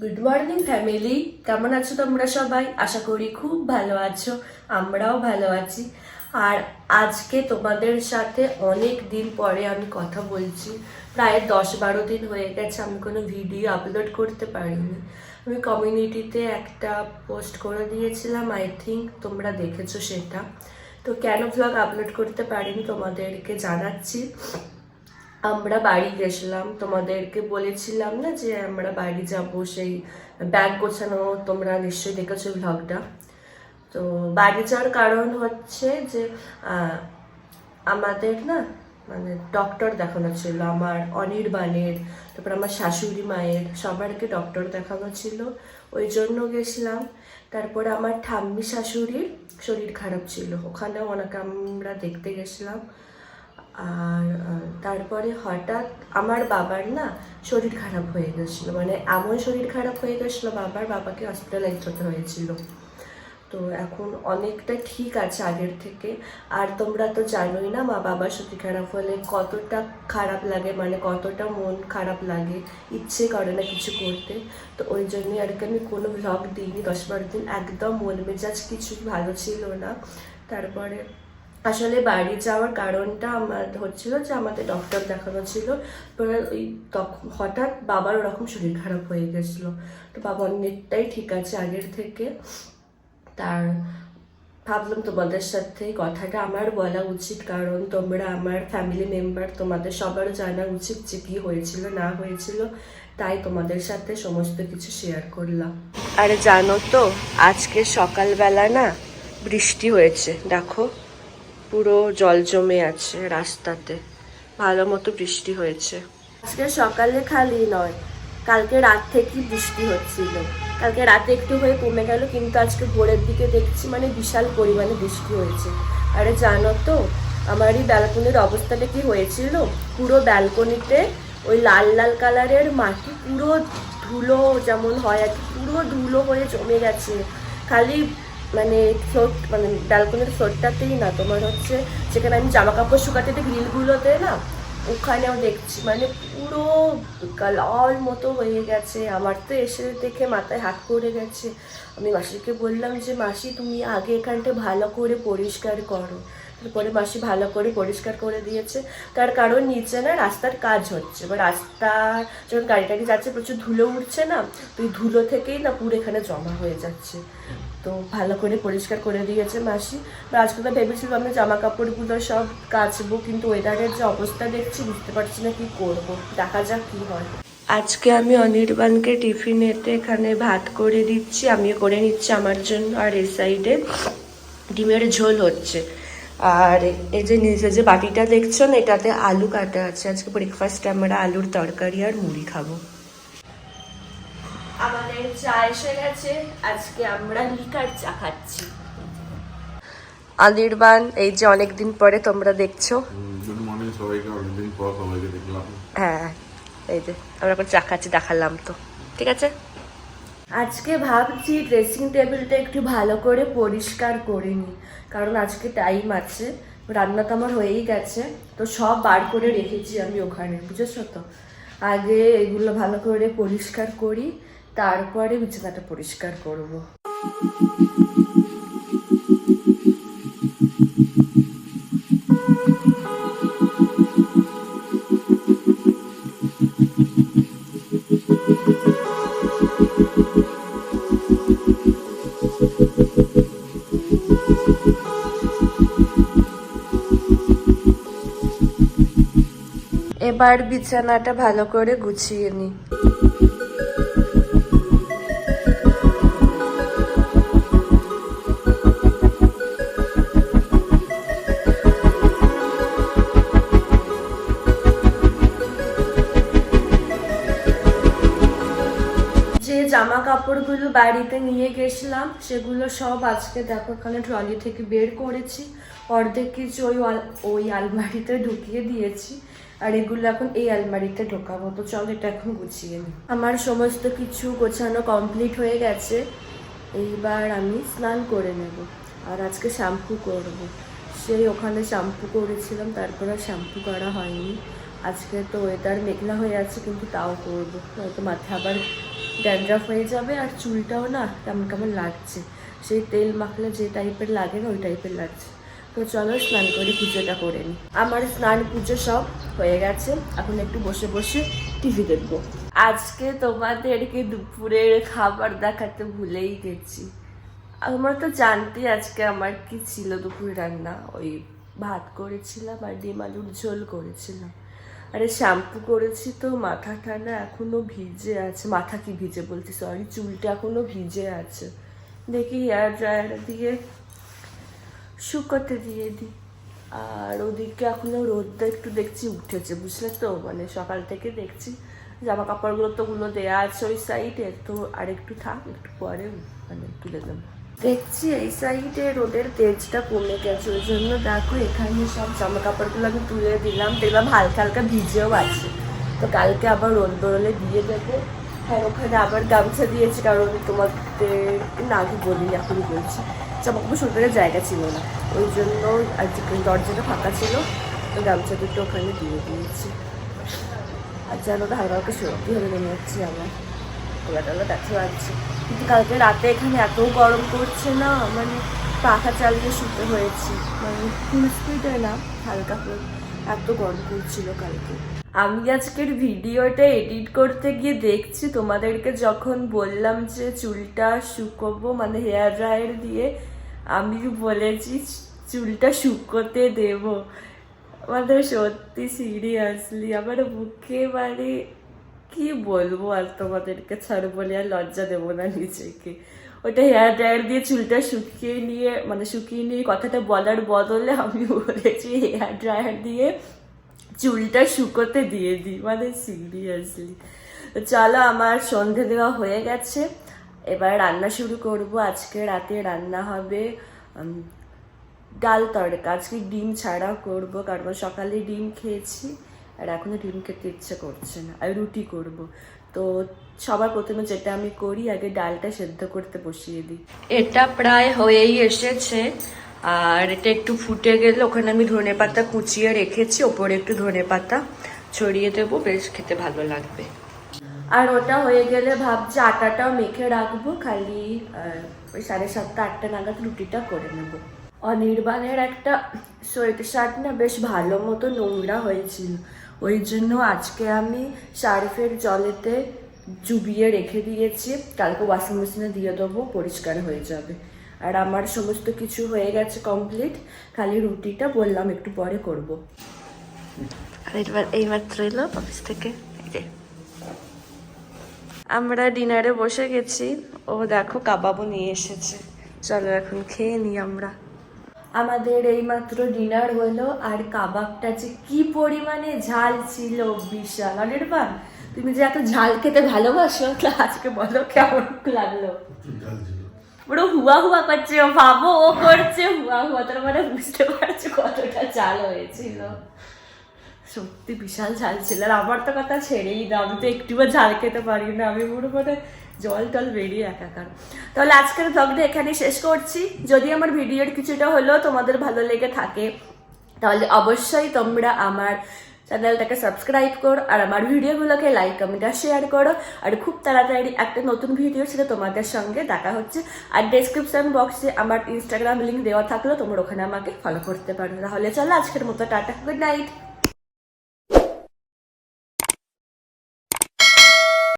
Good morning family কেমন আছো তোমরা সবাই? আশা করি খুব ভালো আছো। আমরাও ভালো আছি। আর আজকে তোমাদের সাথে অনেক দিন পরে আমি কথা বলছি। প্রায় দশ বারো দিন হয়ে গেছে, আমি কোনো ভিডিও আপলোড করতে পারিনি। আমি কমিউনিটিতে একটা পোস্ট করে দিয়েছিলাম আই থিঙ্ক তোমরা দেখেছ সেটা। তো কেন ব্লগ আপলোড করতে পারিনি তোমাদেরকে জানাচ্ছি। আমরা বাড়ি গেছিলাম তোমাদেরকে বলেছিলাম না যে আমরা বাড়ি যাব সেই ব্যাগ গোছানো, তোমরা নিশ্চয়ই দেখেছ ভ্লগটা তো বাড়ি যাওয়ার কারণ হচ্ছে যে আমাদের না মানে ডক্টর দেখানো ছিল, আমার অনির্বাণের, তারপর আমার শাশুড়ি মায়ের, সবারকে ডক্টর দেখানো ছিল। ওই জন্য গেছিলাম। তারপরে আমার ঠাম্মি শাশুড়ির শরীর খারাপ ছিল, ওখানেও ওনাকে আমরা দেখতে গেছিলাম। আর তারপরে হঠাৎ আমার বাবার না শরীর খারাপ হয়ে গেছিল। মানে এমন শরীর খারাপ হয়ে গেছিল, বাবার বাবাকে হসপিটালাইজ হতে হয়েছিল। তো এখন অনেকটা ঠিক আছে আগের থেকে। আর তোমরা তো জানোই না, মা বাবার শরীর খারাপ হলে কতটা খারাপ লাগে মানে কতটা মন খারাপ লাগে, ইচ্ছে করে না কিছু করতে। তো ওই জন্যই আর কি আমি কোনো ভ্লগ দিইনি, দশ বারো দিন একদম মন মেজাজ কিছু ভালো ছিল না। তারপরে আসলে বাড়ি যাওয়ার কারণটা আমার হচ্ছিল যে আমাদের ডক্টর দেখানো ছিল। ওই তখন হঠাৎ বাবার ওরকম শরীর খারাপ হয়ে গেছিল। তো বাবা অনেকটাই ঠিক আছে আগের থেকে। তার, ভাবলাম তোমাদের সাথে কথাটা আমার বলা উচিত, কারণ তোমরা আমার ফ্যামিলি মেম্বার তোমাদের সবারও জানা উচিত যে কী হয়েছিল, না হয়েছিল। তাই তোমাদের সাথে সমস্ত কিছু শেয়ার করলাম। আরে জানো তো, আজকে সকালবেলা না বৃষ্টি হয়েছে, দেখো। পুরো জল জমে আছে রাস্তাতে। ভালো মতো বৃষ্টি হয়েছে। আজকে সকালে খালি নয়, কালকে রাত থেকেই বৃষ্টি হচ্ছিল। কালকে রাতে একটু হয়ে কমে গেল, কিন্তু আজকে ভোরের দিকে দেখছি মানে বিশাল পরিমাণে বৃষ্টি হয়েছে। আরে জানো তো, আমার এই ব্যালকনির অবস্থাটা কি হয়েছিল? পুরো ব্যালকনিতে ওই লাল লাল কালারের মাটি পুরো ধুলো যেমন হয় আর কি, পুরো ধুলো হয়ে জমে গেছে। খালি মানে ফ্লোর মানে ব্যালকনির ফ্লোরটাতেই না, তোমার হচ্ছে যেখানে আমি জামা কাপড় শুকাতে গ্রিলগুলোতে না, ওখানেও দেখছি মানে পুরো লাল মতো হয়ে গেছে। আমার তো এসে দেখে মাথায় হাত পড়ে গেছে। আমি মাসিকে বললাম যে, মাসি, তুমি আগে এখানটা ভালো করে পরিষ্কার করো। তারপরে মাসি ভালো করে পরিষ্কার করে দিয়েছে। তার কারণ নিচে না রাস্তার কাজ হচ্ছে। বা রাস্তা, যখন গাড়ি টাড়ি যাচ্ছে, প্রচুর ধুলো উঠছে না, তো ধুলো থেকেই না পুরো এখানে জমা হয়ে যাচ্ছে। তো ভালো করে পরিষ্কার করে দিয়েছে মাসি। আজকে তো ভেবেছিলাম আমি জামা কাপড়গুলো সব কাচবো, কিন্তু ওয়েদারের যে অবস্থা দেখছি বুঝতে পারছি না কি করব। দেখা যাক কি হয়। আজকে আমি অনির্বাণকে টিফিনেতে এখানে ভাত করে দিচ্ছি, আমিও করে নিচ্ছি আমার জন্য, আর এই সাইডে ডিমের ঝোল হচ্ছে। আর এই যে নিচে যে বাটিটা দেখছ না, এটাতে আলু কাটা আছে। আজকে ব্রেকফাস্টে আমরা আলুর তরকারি আর মুড়ি খাব। আমাদের চা এসে গেছে। আজকে আমরা লিকার চা খাচ্ছি। অনির্বাণ এই যে অনেকদিন পরে তোমরা দেখছ। গুড মর্নিং সবাইকে অনেকদিন পর সবাইকে দেখলাম। হ্যাঁ এই যে আমরা এখন চা খাচ্ছি দেখালাম তো। ঠিক আছে? আজকে ভাবছি ড্রেসিং টেবিলটা একটু ভালো করে পরিষ্কার করে নিই কারণ আজকে টাইম আছে রান্না তো আমার হয়েই গেছে। তো সব বার করে রেখেছি আমি ওখানে বুঝেছ তো? আগে এগুলো ভালো করে পরিষ্কার করি তারপরে বিছানাটা পরিষ্কার করব। এবার বিছানাটা ভালো করে গুছিয়ে নিই যে জামা কাপড়গুলো বাড়িতে নিয়ে গেছিলাম, সেগুলো সব আজকে দেখো এখানে ট্রলি থেকে বের করেছি। অর্ধেক কিছু ওই ওই আলমারিতে ঢুকিয়ে দিয়েছি। আর এগুলো এখন এই আলমারিতে ঢোকাবো। তো চল এটা এখন গুছিয়ে নিই আমার সমস্ত কিছু গোছানো কমপ্লিট হয়ে গেছে। এইবার আমি স্নান করে নেব। আর আজকে শ্যাম্পু করব। সেই ওখানে শ্যাম্পু করেছিলাম, তারপর শ্যাম্পু করা হয়নি। আজকে তো ওয়েদার মেঘলা হয়ে আছে, কিন্তু তাও করব। হয়তো মাথায় আবার ড্যান্ড্রাফ হয়ে যাবে আর চুলটাও না কেমন কেমন লাগছে। সেই তেল মাখলে যে টাইপের লাগে না, ওই টাইপের লাগছে। তো চলো স্নান করে পুজোটা করে নিই আমার স্নান পুজো সব হয়ে গেছে। এখন একটু বসে বসে টিভি দেখব। আজকে তোমাদেরকে দুপুরের খাবার দেখাতে ভুলেই গেছি। আমার তো জানতে আজকে আমার কি ছিল দুপুরে রান্না। ওই ভাত করেছিলাম আর ডিম আলুর ঝোল করেছিলাম। আরে শ্যাম্পু করেছি তো, মাথাটা না এখনও ভিজে আছে। মাথা কি ভিজে বলছি সরি চুলটা এখনও ভিজে আছে। দেখি হেয়ার ড্রায়ার দিয়ে শুকোতে দিয়ে দিই আর ওদিকে এখনও রোদটা একটু দেখছি উঠেছে, বুঝলে তো? মানে সকাল থেকে দেখছি জামা কাপড়গুলো তো গুলো দেয়া আছে ওই সাইডে তো আর একটু থাক, একটু পরে মানে তুলে দেবো দেখছি এই সাইডে রোদের তেজটা কমে গেছে, ওই জন্য দেখো এখানে সব জামা কাপড়গুলো আমি তুলে দিলাম। দেখলাম হালকা হালকা ভিজেও আছে। তো কালকে আবার রোদ বেরোলে দিয়ে দেবো। হ্যাঁ ওখানে আবার গামছা দিয়েছি, কারণ তোমাদের না আগে বলিনি এখনই বলছি। জামা কাপড় শুরু জায়গা ছিল না। ওই জন্য আর যে দরজাটা ফাঁকা ছিল, তো গামছা দুটো ওখানে দিয়ে দিয়েছি। আর যেন হালকা হালকা সত্যি হয়ে মনে হচ্ছে আমার। গলা টলা লাগছে কিন্তু কালকে রাতে এখানে এত গরম করছে না মানে পাখা চালিয়ে শুতে হয়েছে। মানে ফুল স্পিডে না, হালকা ফুল এত গরম করছিল কালকে। আমি আজকের ভিডিওটা এডিট করতে গিয়ে দেখছি, তোমাদেরকে যখন বললাম যে চুলটা শুকোবো মানে হেয়ার ড্রায়ার দিয়ে, আমি বলেছি চুলটা শুকোতে দেবো। মানে সত্যি সিরিয়াসলি আমার বুকে মানে কি বলব আর তোমাদেরকে ছাড় বলে আর লজ্জা দেবো না নিজেকে। ওটা হেয়ার ড্রায়ার দিয়ে চুলটা শুকিয়ে নিয়ে মানে শুকিয়ে নিয়ে কথাটা বলার বদলে আমি বলেছি হেয়ার ড্রায়ার দিয়ে চুলটা শুকোতে দিয়ে দিই মানে সিরিয়াসলি চলো আমার সন্ধে দেওয়া হয়ে গেছে, এবার রান্না শুরু করব। আজকে রাতে রান্না হবে ডাল তড়কা। আজকে ডিম ছাড়া করব, কারণ সকালে ডিম খেয়েছি। আর এখনও ডিম খেতে ইচ্ছে করছে না। আর রুটি করব। তো সবার প্রথমে যেটা আমি করি আগে ডালটা সেদ্ধ করতে বসিয়ে দিই। এটা প্রায় হয়েই এসেছে। আর এটা একটু ফুটে গেলে ওখানে আমি ধনে পাতা কুচিয়ে রেখেছি। ওপরে একটু ধনে পাতা ছড়িয়ে দেবো। বেশ খেতে ভালো লাগবে। আর ওটা হয়ে গেলে ভাবছি আটাটাও মেখে রাখব। খালি ওই সাড়ে সাতটা আটটা নাগাদ রুটিটা করে নেব। অনির্বাণের একটা সোয়েটার শার্ট না বেশ ভালো মতো নোংরা হয়েছিল। ওই জন্য আজকে আমি সার্ফের জলেতে চুবিয়ে রেখে দিয়েছি। কালকে ওয়াশিং মেশিনে দিয়ে দেবো পরিষ্কার হয়ে যাবে। আর আমার সমস্ত কিছু হয়ে গেছে কমপ্লিট খালি রুটিটা বললাম একটু পরে করব। আর এবার এইমাত্র এলো অফিস থেকে। আমরা ডিনারে বসে গেছি। ও দেখো কাবাবও নিয়ে এসেছে। চলো এখন খেয়ে নিই আমরা। আমাদের এইমাত্র ডিনার হলো আর কাবাবটা যে কি পরিমাণে ঝাল ছিল বিশাল। অনির্বাণ তুমি যে এত ঝাল খেতে ভালোবাসো আজকে বলো কেমন লাগল? পুরো হুয়া হুয়া করছে ও ভাবো ও করছে হুয়া হুয়া তার মানে বুঝতে পারছ কতটা ঝাল হয়েছিল। সত্যি বিশাল ঝাল ছিল আর আমার তো কথা ছেড়েই দাও আমি তো একটুও ঝাল খেতে পারি না আমি পুরো মানে জল টল বেরিয়ে একাকার। তাহলে আজকের ব্লগটা এখানে শেষ করছি। যদি আমার ভিডিওর কিছুটা হলেও তোমাদের ভালো লেগে থাকে, তাহলে অবশ্যই তোমরা আমার চ্যানেলটাকে সাবস্ক্রাইব করো আর আমার ভিডিওগুলোকে লাইক কমেন্ট আর শেয়ার করো। আর খুব তাড়াতাড়ি একটা নতুন ভিডিও সেটা তোমাদের সঙ্গে দেখা হচ্ছে। আর ডেসক্রিপশন বক্সে আমার ইনস্টাগ্রাম লিঙ্ক দেওয়া থাকলেও তোমরা ওখানে আমাকে ফলো করতে পারো। তাহলে চলো আজকের মতো টাটা গুড নাইট